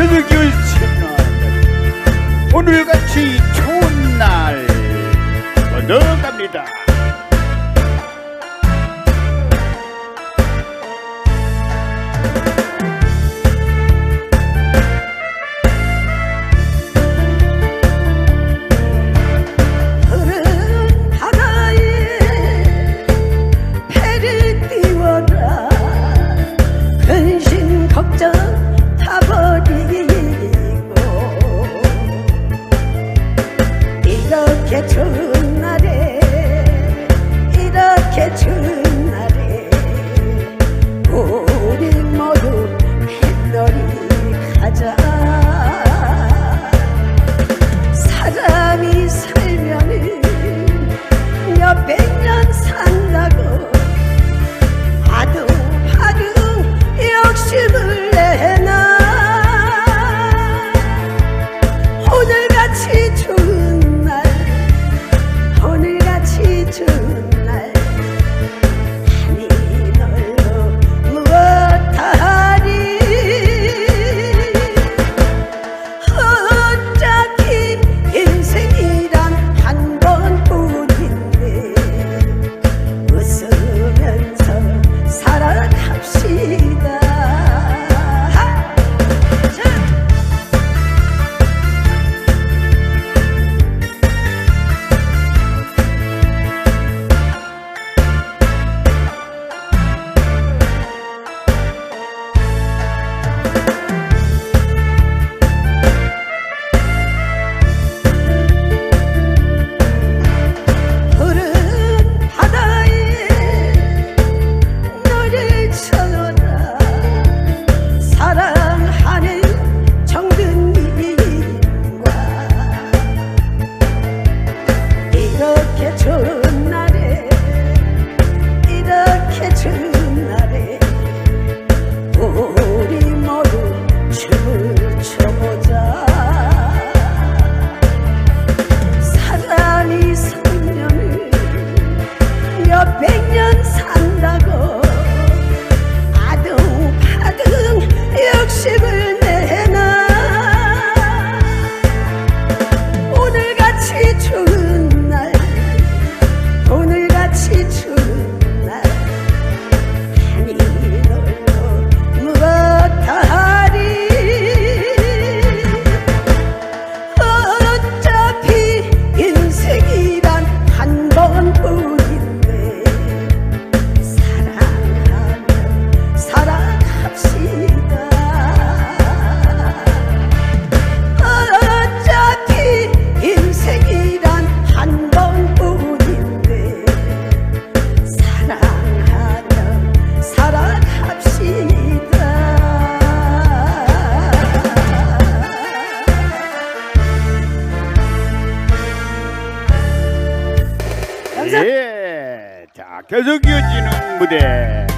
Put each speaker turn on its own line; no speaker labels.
그저 결심을 오늘같이 좋은 날. 얻어갑니다.
이렇게 추운 날에 이렇게 추운 날에 우리 모두 뱃놀이 가자.
예. 자, 계속 이어지는 무대.